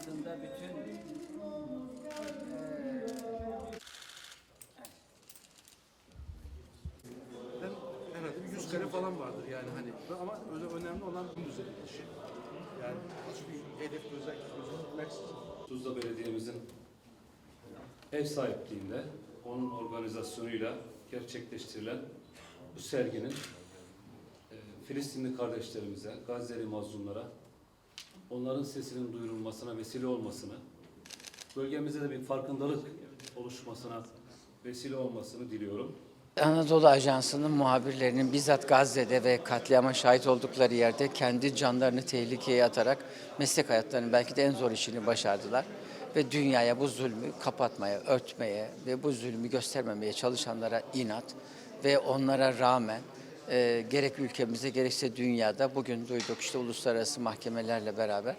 Aslında bütün herhalde bir 100 kare falan vardır yani hani ama öyle önemli olan bu düzenli Yani hiçbir hedef özellik gözükmeksizin. Tuzla Belediye'mizin ev sahipliğinde, onun organizasyonuyla gerçekleştirilen bu serginin e, Filistinli kardeşlerimize, Gazze'li mazlumlara, onların sesinin duyurulmasına vesile olmasını, bölgemizde de bir farkındalık oluşmasına vesile olmasını diliyorum. Anadolu Ajansı'nın muhabirlerinin bizzat Gazze'de ve katliama şahit oldukları yerde kendi canlarını tehlikeye atarak meslek hayatlarının belki de en zor işini başardılar. Ve dünyaya bu zulmü kapatmaya, örtmeye ve bu zulmü göstermemeye çalışanlara inat ve onlara rağmen e, gerek ülkemizde gerekse dünyada bugün duyduk işte uluslararası mahkemelerle beraber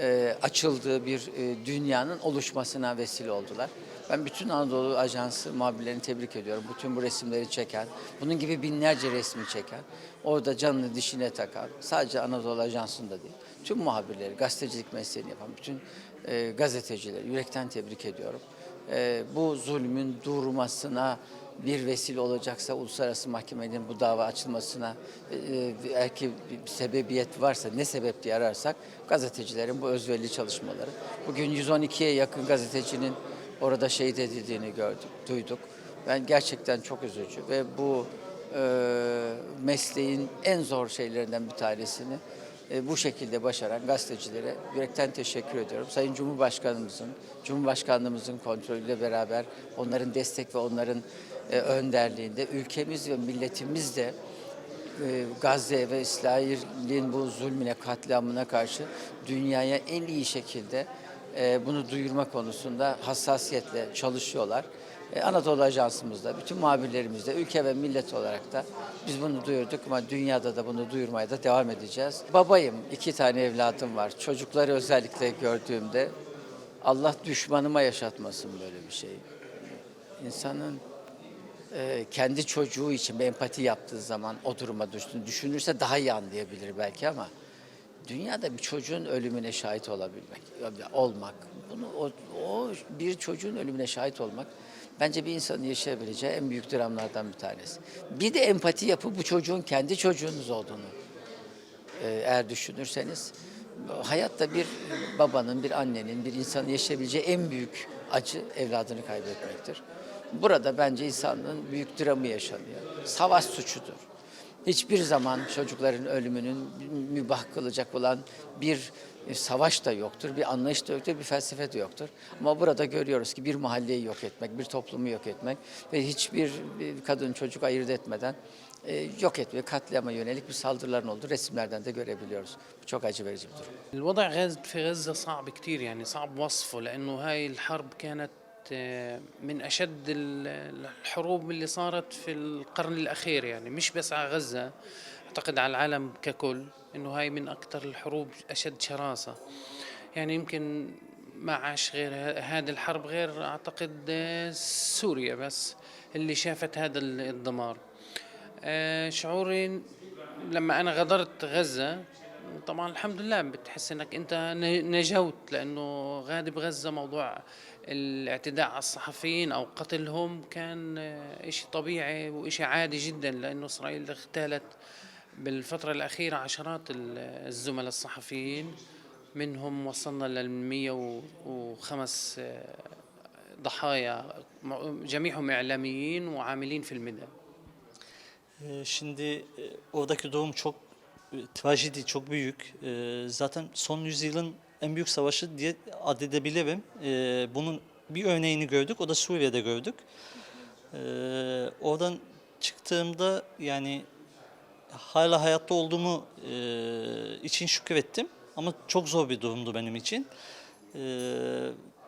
e, açıldığı bir e, dünyanın oluşmasına vesile oldular. Ben bütün Anadolu Ajansı muhabirlerini tebrik ediyorum. Bütün bu resimleri çeken, bunun gibi binlerce resmi çeken, orada canını dişine takan, sadece Anadolu Ajansı'nda değil, tüm muhabirleri, gazetecilik mesleğini yapan bütün e, gazetecileri yürekten tebrik ediyorum. E, bu zulmün durmasına bir vesile olacaksa uluslararası mahkemenin bu dava açılmasına e, eğer ki bir sebebiyet varsa ne sebep diye ararsak gazetecilerin bu özverili çalışmaları. Bugün 112'ye yakın gazetecinin orada şehit edildiğini gördük, duyduk. Ben gerçekten çok üzücü ve bu e, mesleğin en zor şeylerinden bir tanesini e, bu şekilde başaran gazetecilere yürekten teşekkür ediyorum. Sayın Cumhurbaşkanımızın, Cumhurbaşkanlığımızın kontrolüyle beraber onların destek ve onların e, önderliğinde ülkemiz ve milletimiz de e, Gazze ve İsrail'in bu zulmüne, katliamına karşı dünyaya en iyi şekilde e, bunu duyurma konusunda hassasiyetle çalışıyorlar. E, Anadolu Ajansımızda, bütün muhabirlerimizde, ülke ve millet olarak da biz bunu duyurduk ama dünyada da bunu duyurmaya da devam edeceğiz. Babayım, iki tane evladım var. Çocukları özellikle gördüğümde Allah düşmanıma yaşatmasın böyle bir şey. İnsanın e, kendi çocuğu için bir empati yaptığı zaman o duruma düştüğünü düşünürse daha iyi anlayabilir belki ama dünyada bir çocuğun ölümüne şahit olabilmek, olmak, bunu o, o bir çocuğun ölümüne şahit olmak bence bir insanın yaşayabileceği en büyük dramlardan bir tanesi. Bir de empati yapıp bu çocuğun kendi çocuğunuz olduğunu e, eğer düşünürseniz hayatta bir babanın, bir annenin, bir insanın yaşayabileceği en büyük acı evladını kaybetmektir. Burada bence insanlığın büyük dramı yaşanıyor. Savaş suçudur. Hiçbir zaman çocukların ölümünün mübah kılacak olan bir e, savaş da yoktur, bir anlayış da yoktur, bir felsefe de yoktur. Ama burada görüyoruz ki bir mahalleyi yok etmek, bir toplumu yok etmek ve hiçbir bir kadın çocuk ayırt etmeden e, yok etmek, katliama yönelik bir saldırıların olduğu resimlerden de görebiliyoruz. Bu çok acı verici bir durum. الوضع غاز في غزة صعب كتير يعني صعب وصفه لأنه هاي الحرب كانت آه، من أشد ال- الحروب اللي صارت في القرن الأخير يعني مش بس على غزة أعتقد على العالم ككل إنه هاي من أكثر الحروب أشد شراسة. يعني يمكن ما عاش غير هذه الحرب غير أعتقد آه، سوريا بس اللي شافت هذا ال- الدمار. آه، شعوري لما أنا غادرت غزة طبعا الحمد لله بتحس إنك أنت نجوت لأنه غادي بغزة موضوع الاعتداء على الصحفيين أو قتلهم كان إشي طبيعي وإشي عادي جدا لأنه إسرائيل اغتالت بالفترة الأخيرة عشرات ال- الزملاء الصحفيين منهم وصلنا لل 105 آه، ضحايا جميعهم إعلاميين وعاملين في الميدان. Şimdi oradaki durum çok trajedi, çok büyük. Ee, Zaten son yüzyılın en büyük savaşı diye adedebilirim. Ee, Bunun bir örneğini gördük, o da Suriye'de gördük. Ee, Oradan çıktığımda yani hala hayatta olduğumu e, için şükrettim. Ama çok zor bir durumdu benim için.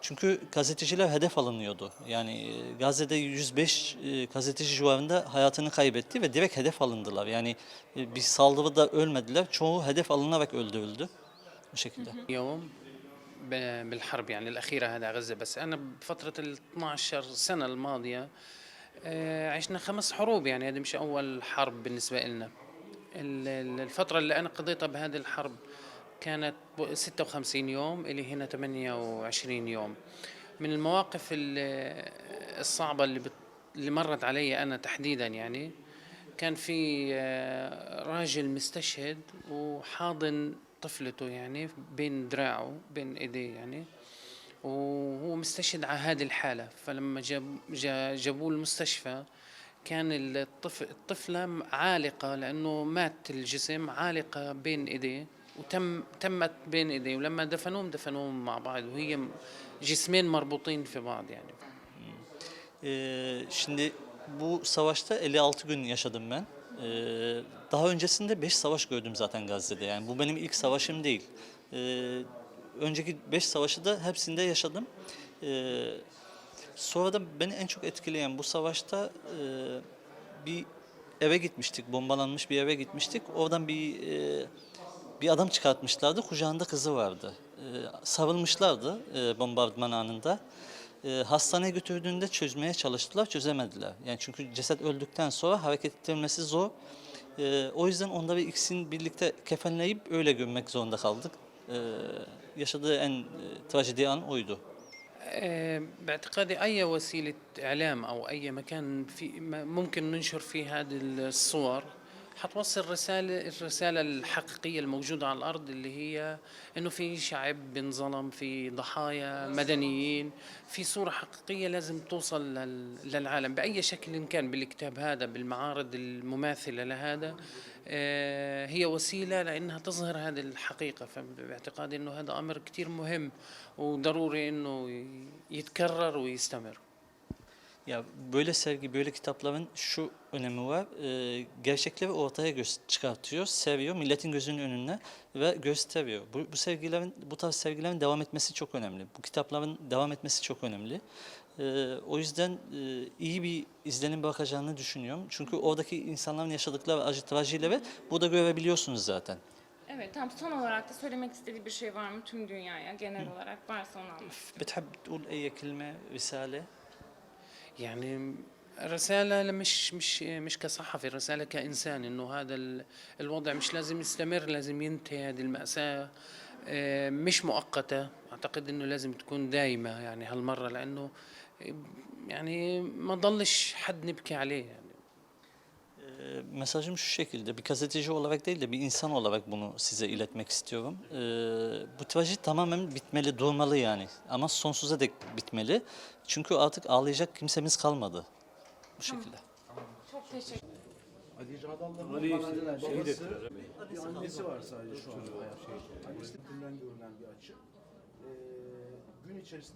Çünkü gazeteciler hedef alınıyordu. Yani e, Gazze'de 105 e, gazeteci civarında hayatını kaybetti ve direkt hedef alındılar. Yani e, bir saldırıda ölmediler. Çoğu hedef alınarak öldürüldü. Bu şekilde. يوم ب- بالحرب يعني الأخيرة هذا غزة بس أنا بفترة ال 12 سنة الماضية آه، عشنا خمس حروب يعني هذه مش أول حرب بالنسبة لنا ال- ال- الفترة اللي أنا قضيتها بهذه الحرب كانت ب- 56 يوم إلي هنا 28 يوم. من المواقف ال- الصعبة اللي بت- اللي مرت علي أنا تحديدا يعني كان في آه، راجل مستشهد وحاضن طفلته يعني بين دراعه بين إيديه يعني وهو مستشهد على هذه الحالة. فلما جاب جا- جابوه المستشفى كان الطفل الطفلة عالقة لأنه مات الجسم عالقة بين إيديه. وتم تمت بين إيديه ولما دفنوهم defenوهم مع بعض وهي جسمين مربوطين في بعض يعني Ee, şimdi bu savaşta 56 gün yaşadım ben. Ee, daha öncesinde 5 savaş gördüm zaten Gazze'de. Yani bu benim ilk savaşım değil. Ee, önceki 5 savaşı da hepsinde yaşadım. Ee, sonra da beni en çok etkileyen bu savaşta e, bir eve gitmiştik. Bombalanmış bir eve gitmiştik. Oradan bir e, bir adam çıkartmışlardı. Kucağında kızı vardı. Ee, sarılmışlardı e, bombardıman anında. E, hastaneye götürdüğünde çözmeye çalıştılar, çözemediler. Yani çünkü ceset öldükten sonra hareket ettirmesi zor. E, o yüzden onları ikisini birlikte kefenleyip öyle gömmek zorunda kaldık. E, yaşadığı en e, trajedi an oydu. آه، باعتقادي أي وسيلة إعلام أو أي مكان في م- ممكن ننشر فيه هذه الصور حتوصل رسالة الرسالة الحقيقية الموجودة على الأرض اللي هي إنه في شعب بنظلم في ضحايا مدنيين في صورة حقيقية لازم توصل لل- للعالم بأي شكل كان بالكتاب هذا بالمعارض المماثلة لهذا آه، هي وسيلة لأنها تظهر هذه الحقيقة. فباعتقادي أنه هذا أمر كتير مهم وضروري أنه ي- يتكرر ويستمر. Ya böyle sergi, böyle kitapların şu önemi var. E, gerçekleri ortaya gö- çıkartıyor, seviyor, milletin gözünün önüne ve gösteriyor. Bu, bu sergilerin, bu tarz sergilerin devam etmesi çok önemli. Bu kitapların devam etmesi çok önemli. E, o yüzden e, iyi bir izlenim bırakacağını düşünüyorum. Çünkü oradaki insanların yaşadıkları acı trajileri burada görebiliyorsunuz zaten. Evet, tam son olarak da söylemek istediği bir şey var mı tüm dünyaya genel olarak varsa onu anlat. بتحب تقول أي كلمة رسالة؟ يعني رسالة مش مش مش كصحفي رسالة كإنسان إنه هذا ال- الوضع مش لازم يستمر لازم ينتهي هذه المأساة آه، مش مؤقتة. أعتقد إنه لازم تكون دايمة يعني هالمرة لأنه يعني ما ضلش حد نبكي عليه يعني. Mesajım şu şekilde, bir gazeteci olarak değil de bir insan olarak bunu size iletmek istiyorum. Ee, bu trajedi tamamen bitmeli, durmalı yani. Ama sonsuza dek bitmeli. Çünkü artık ağlayacak kimsemiz kalmadı. Bu şekilde. Çok teşekkür Ali Cadal'la Ali babası, bir annesi var sadece şu anda hayatta. Annesi de görünen bir açı. Ee, gün içerisinde